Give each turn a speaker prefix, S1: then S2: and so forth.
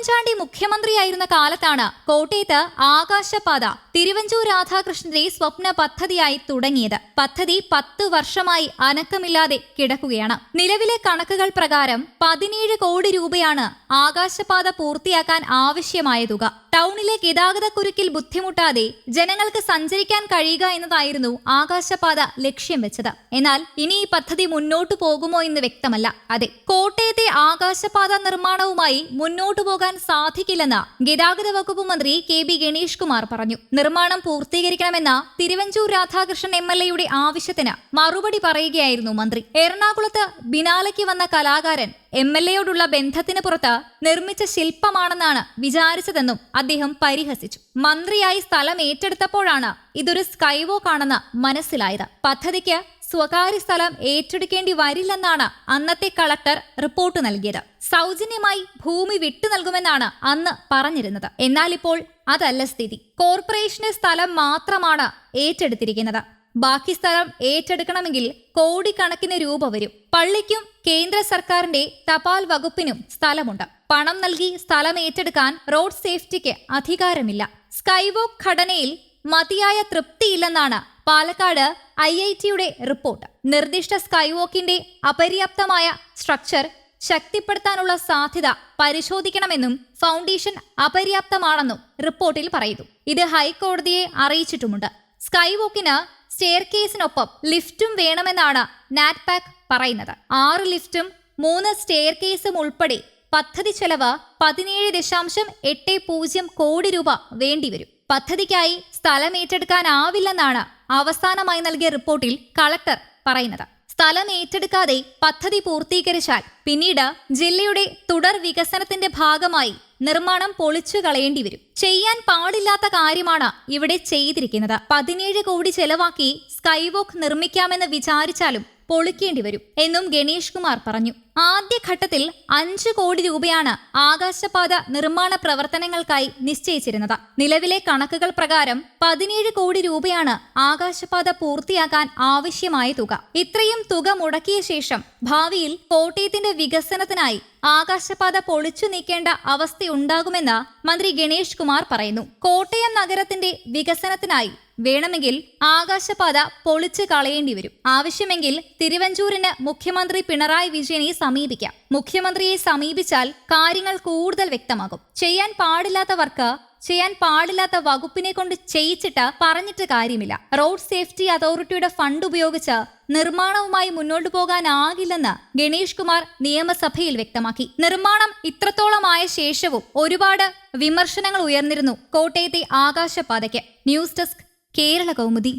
S1: ഉമ്മൻചാണ്ടി മുഖ്യമന്ത്രിയായിരുന്ന കാലത്താണ് കോട്ടയത്ത് ആകാശപാത തിരുവഞ്ചൂർ രാധാകൃഷ്ണന്റെ സ്വപ്ന പദ്ധതിയായി തുടങ്ങിയത്. പദ്ധതി പത്ത് വർഷമായി അനക്കമില്ലാതെ കിടക്കുകയാണ്. നിലവിലെ കണക്കുകൾ പ്രകാരം പതിനേഴ് കോടി രൂപയാണ് ആകാശപാത പൂർത്തിയാക്കാൻ ആവശ്യമായ തുക. ടൗണിലെ ഗതാഗതക്കുരുക്കിൽ ബുദ്ധിമുട്ടാതെ ജനങ്ങൾക്ക് സഞ്ചരിക്കാൻ കഴിയുക എന്നതായിരുന്നു ആകാശപാത ലക്ഷ്യം വെച്ചത്. എന്നാൽ ഇനി ഈ പദ്ധതി മുന്നോട്ടു പോകുമോ എന്ന് വ്യക്തമല്ല. അതെ കോട്ടയത്തെ ആകാശപാത നിർമ്മാണവുമായി മുന്നോട്ടു പോകാൻ സാധിക്കില്ലെന്ന് ഗതാഗത വകുപ്പ് മന്ത്രി കെ ബി ഗണേഷ് കുമാർ പറഞ്ഞു. നിർമ്മാണം പൂർത്തീകരിക്കണമെന്ന തിരുവഞ്ചൂർ രാധാകൃഷ്ണൻ എം എൽ എയുടെ ആവശ്യത്തിന് മറുപടി പറയുകയായിരുന്നു മന്ത്രി. എറണാകുളത്ത് ബിനാലയ്ക്ക് വന്ന കലാകാരൻ എം എൽ എയോടുള്ള ബന്ധത്തിന് പുറത്ത് നിർമ്മിച്ച ശില്പമാണെന്നാണ് വിചാരിച്ചതെന്നും അദ്ദേഹം പരിഹസിച്ചു. മന്ത്രിയായി സ്ഥലം ഏറ്റെടുത്തപ്പോഴാണ് ഇതൊരു സ്കൈവോക്ക് ആണെന്ന് മനസ്സിലായത്. പദ്ധതിക്ക് സ്വകാര്യ സ്ഥലം ഏറ്റെടുക്കേണ്ടി വരില്ലെന്നാണ് അന്നത്തെ കളക്ടർ റിപ്പോർട്ട് നൽകിയത്. സൗജന്യമായി ഭൂമി വിട്ടു നൽകുമെന്നാണ് അന്ന് പറഞ്ഞിരുന്നത്. എന്നാൽ ഇപ്പോൾ അതല്ല സ്ഥിതി. കോർപ്പറേഷന്റെ സ്ഥലം മാത്രമാണ് ഏറ്റെടുത്തിരിക്കുന്നത്. ബാക്കി സ്ഥലം ഏറ്റെടുക്കണമെങ്കിൽ കോടിക്കണക്കിന് രൂപ വരും. പള്ളിക്കും കേന്ദ്ര സർക്കാരിന്റെ തപാൽ വകുപ്പിനും സ്ഥലമുണ്ട്. പണം നൽകി സ്ഥലം ഏറ്റെടുക്കാൻ റോഡ് സേഫ്റ്റിക്ക് അധികാരമില്ല. സ്കൈവോക്ക് ഘടനയിൽ മതിയായ തൃപ്തിയില്ലെന്നാണ് പാലക്കാട് ഐ ഐ ടിയുടെ റിപ്പോർട്ട്. നിർദ്ദിഷ്ട സ്കൈവോക്കിന്റെ അപര്യാപ്തമായ സ്ട്രക്ചർ ശക്തിപ്പെടുത്താനുള്ള സാധ്യത പരിശോധിക്കണമെന്നും ഫൗണ്ടേഷൻ അപര്യാപ്തമാണെന്നും റിപ്പോർട്ടിൽ പറയുന്നു. ഇത് ഹൈക്കോടതിയെ അറിയിച്ചിട്ടുമുണ്ട്. സ്കൈവോക്കിന് സ്റ്റെയർ കേസിനൊപ്പം ലിഫ്റ്റും വേണമെന്നാണ് നാറ്റ്പാക് പറയുന്നത്. ആറ് ലിഫ്റ്റും മൂന്ന് സ്റ്റെയർ കേസും ഉൾപ്പെടെ പദ്ധതി ചെലവ് പതിനേഴ് ദശാംശം എട്ട് പൂജ്യം കോടി രൂപ വേണ്ടിവരും. പദ്ധതിക്കായി സ്ഥലം ഏറ്റെടുക്കാനാവില്ലെന്നാണ് അവസാനമായി നൽകിയ റിപ്പോർട്ടിൽ കളക്ടർ പറയുന്നത്. സ്ഥലം ഏറ്റെടുക്കാതെ പദ്ധതി പൂർത്തീകരിച്ചാൽ പിന്നീട് ജില്ലയുടെ തുടർ വികസനത്തിന്റെ ഭാഗമായി നിർമ്മാണം പൊളിച്ചു കളയേണ്ടി വരും. ചെയ്യാൻ പാടില്ലാത്ത കാര്യമാണ് ഇവിടെ ചെയ്തിരിക്കുന്നത്. പതിനേഴ് കോടി ചെലവാക്കി സ്കൈവോക്ക് നിർമ്മിക്കാമെന്ന് വിചാരിച്ചാലും പൊളിക്കേണ്ടി വരും എന്നും ഗണേഷ് കുമാർ പറഞ്ഞു. ആദ്യഘട്ടത്തിൽ അഞ്ച് കോടി രൂപയാണ് ആകാശപാത നിർമ്മാണ പ്രവർത്തനങ്ങൾക്കായി നിശ്ചയിച്ചിരുന്നത്. നിലവിലെ കണക്കുകൾ പ്രകാരം പതിനേഴ് കോടി രൂപയാണ് ആകാശപാത പൂർത്തിയാക്കാൻ ആവശ്യമായ തുക. ഇത്രയും തുക മുടക്കിയ ശേഷം ഭാവിയിൽ കോട്ടയത്തിന്റെ വികസനത്തിനായി ആകാശപാത പൊളിച്ചു നീക്കേണ്ട അവസ്ഥയുണ്ടാകുമെന്ന് മന്ത്രി ഗണേഷ് കുമാർ പറയുന്നു. കോട്ടയം നഗരത്തിന്റെ വികസനത്തിനായി വേണമെങ്കിൽ ആകാശപാത പൊളിച്ചു കളയേണ്ടി വരും. ആവശ്യമെങ്കിൽ തിരുവഞ്ചൂരിന് മുഖ്യമന്ത്രി പിണറായി വിജയനെ സമീപിക്കാം. മുഖ്യമന്ത്രിയെ സമീപിച്ചാൽ കാര്യങ്ങൾ കൂടുതൽ വ്യക്തമാകും. ചെയ്യാൻ പാടില്ലാത്തവർക്ക് ചെയ്യാൻ പാടില്ലാത്ത വകുപ്പിനെ കൊണ്ട് ചെയ്യിച്ചിട്ട് പറഞ്ഞിട്ട് കാര്യമില്ല. റോഡ് സേഫ്റ്റി അതോറിറ്റിയുടെ ഫണ്ട് ഉപയോഗിച്ച് നിർമ്മാണവുമായി മുന്നോട്ടു പോകാനാകില്ലെന്ന് ഗണേഷ് കുമാർ നിയമസഭയിൽ വ്യക്തമാക്കി. നിർമ്മാണം ഇത്രത്തോളമായ ശേഷവും ഒരുപാട് വിമർശനങ്ങൾ ഉയർന്നിരുന്നു കോട്ടയത്തെ ആകാശപാതയ്ക്ക്. News desk Kerala Kaumudi.